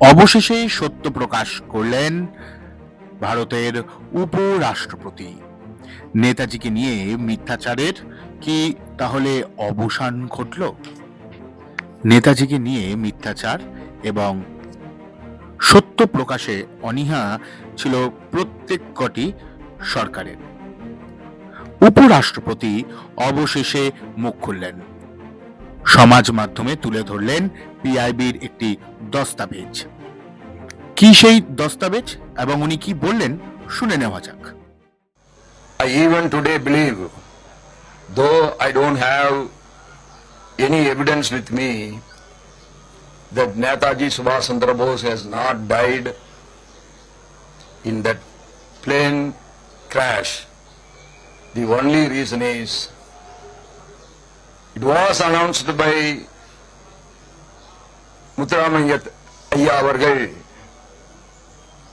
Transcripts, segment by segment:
অবশেষে সত্য প্রকাশ করলেন ভারতের উপরাষ্ট্রপতি। নেতাজিকে নিয়ে মিথ্যাচারের কি তাহলে অবসান ঘটল? নেতাজিকে নিয়ে মিথ্যাচার এবং সত্য প্রকাশে অনীহা ছিল প্রত্যেক কটি সরকারের। উপরাষ্ট্রপতি অবশেষে মুখ খুললেন। সমাজ মাধ্যমে তুলে ধরলেন পিআইবির একটি দস্তাবেজ কি সেই দস্তাবেজ এবং উনি কি বললেন শুনে নেওয়া যাক I even today believe, though I don't have any evidence with me, that Netaji Subhash Chandra Bose has not died in that plane crash. The only reason is it was announced by Muthuramayya Ayya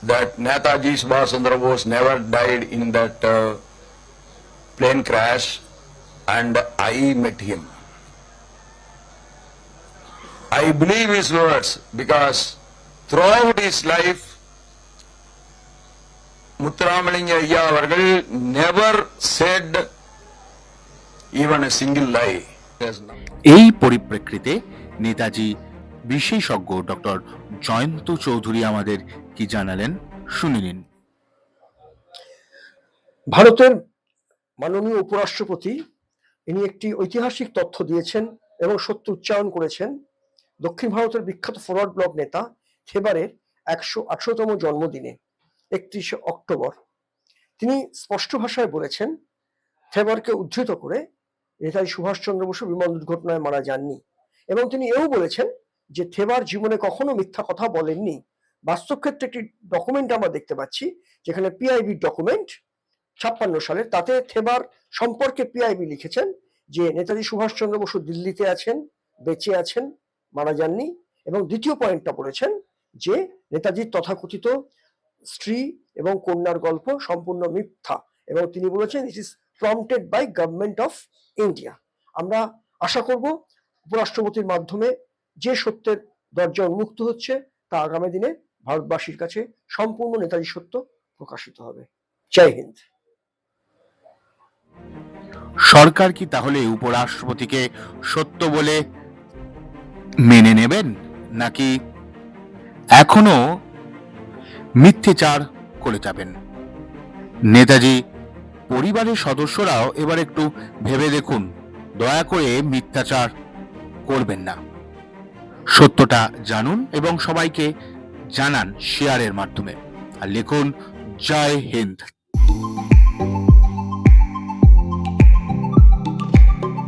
that Netaji Subhash Bose never died in that uh, plane crash and I met him. I believe his words because throughout his life, Muthuramalingya Ayya never said even a single lie. এই পরিপ্রেক্ষিতে নেতাজি, বিশেষজ্ঞ doctor Jayanta Chowdhury আমাদের কি জানালেন শুনে নিন। ভারতের মাননীয় উপরাষ্ট্রপতি, ইনি একটি ঐতিহাসিক তথ্য দিয়েছেন এবং সত্য উচ্চারণ করেছেন। দক্ষিণ ভারতের বিখ্যাত ফরওয়ার্ড ব্লক নেতা থেবারের একশো আঠারোতম জন্মদিনে, একত্রিশে অক্টোবর। তিনি স্পষ্ট ভাষায় বলেছেন থেবারকে উদ্ধৃত করে নেতাজি সুভাষচন্দ্র বসু বিমান দুর্ঘটনায় মারা যাননি। এবং তিনি এও বলেছেন যে, থেবার জীবনে কখনো মিথ্যা কথা বলেননি। বাস্তব ক্ষেত্রে একটি ডকুমেন্ট আমরা দেখতে পাচ্ছি, যেখানে পিআইবি ডকুমেন্ট ছাপ্পান্ন সালে তাতে থেবার সম্পর্কে পিআইবি লিখেছেন যে, নেতাজি সুভাষচন্দ্র বসু দিল্লিতে আছেন, বেঁচে আছেন, মারা যাননি। এবং দ্বিতীয় পয়েন্টটা বলেছেন যে, নেতাজির তথাকথিত স্ত্রী এবং কন্যার গল্প সম্পূর্ণ মিথ্যা। এবং তিনি বলেছেন it is prompted by government of India আমরা আশা করব উপরাষ্ট্রপতির মাধ্যমে যে সত্যের দরজা উন্মুক্ত হচ্ছে, তা আগামী দিনে ভারতবাসীর কাছে সম্পূর্ণ নেতাজি সত্য প্রকাশিত হবে। জয় হিন্দ। সরকার কি তাহলে উপরাষ্ট্রপতিকে সত্য বলে মেনে নেবেন, নাকি এখনও মিথ্যেচার করে যাবেন? নেতাজি পরিবারের সদস্যরাও এবার একটু ভেবে দেখুন। দয়া করে মিথ্যাচার করবেন না। সত্যটা জানুন এবং সবাইকে জানান শেয়ারের মাধ্যমে। আর লিখুন, জয় হিন্দ।